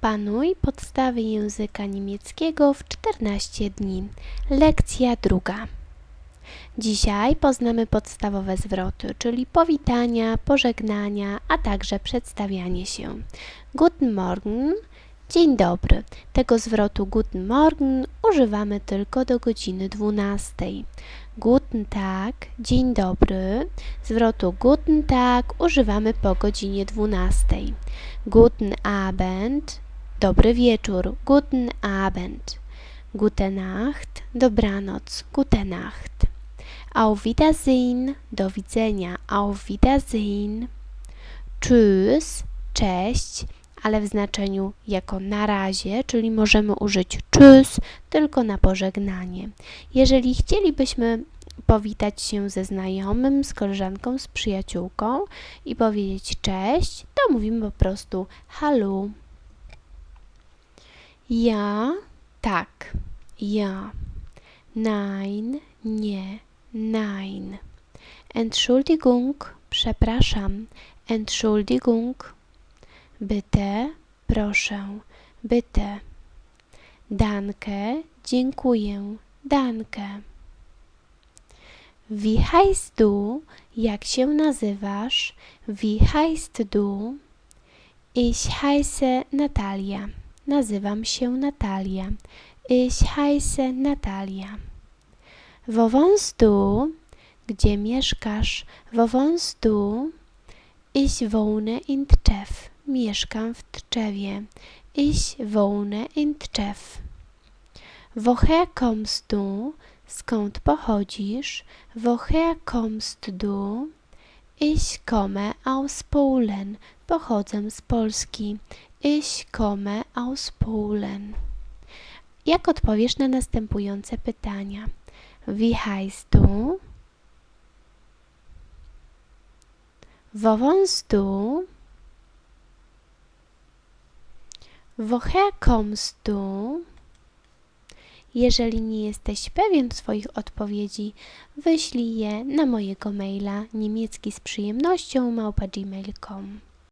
Opanuj podstawy języka niemieckiego w 14 dni. Lekcja druga. Dzisiaj poznamy podstawowe zwroty, czyli powitania, pożegnania, a także przedstawianie się. Guten Morgen, dzień dobry. Tego zwrotu Guten Morgen używamy tylko do godziny 12. Guten Tag, dzień dobry. Zwrotu Guten Tag używamy po godzinie 12. Guten Abend, dobry wieczór. Guten Abend. Gute Nacht, dobranoc. Gute Nacht. Auf Wiedersehen, do widzenia. Auf Wiedersehen. Tschüss, cześć, ale w znaczeniu jako na razie, czyli możemy użyć tschüss tylko na pożegnanie. Jeżeli chcielibyśmy powitać się ze znajomym, z koleżanką, z przyjaciółką i powiedzieć cześć, to mówimy po prostu hallo. Ja, tak, ja. Nein, nie, nein. Entschuldigung, przepraszam. Entschuldigung. Bitte, proszę. Bitte. Danke, dziękuję. Danke. Wie heißt du? Jak się nazywasz? Wie heißt du? Ich heiße Natalia. Nazywam się Natalia. Ich heiße Natalia. Wo wohnst du? Gdzie mieszkasz? Wo wohnst du? Ich wohne in Tczew. Mieszkam w Tczewie. Ich wohne in Tczew. Woher kommst du? Skąd pochodzisz? Woher kommst du? Ich komme aus Polen. Pochodzę z Polski. Ich komme aus Polen. Jak odpowiesz na następujące pytania? Wie heißt du? Wo wohnst du? Woher kommst du? Jeżeli nie jesteś pewien swoich odpowiedzi, wyślij je na mojego maila niemiecki z przyjemnością małpa gmail.com.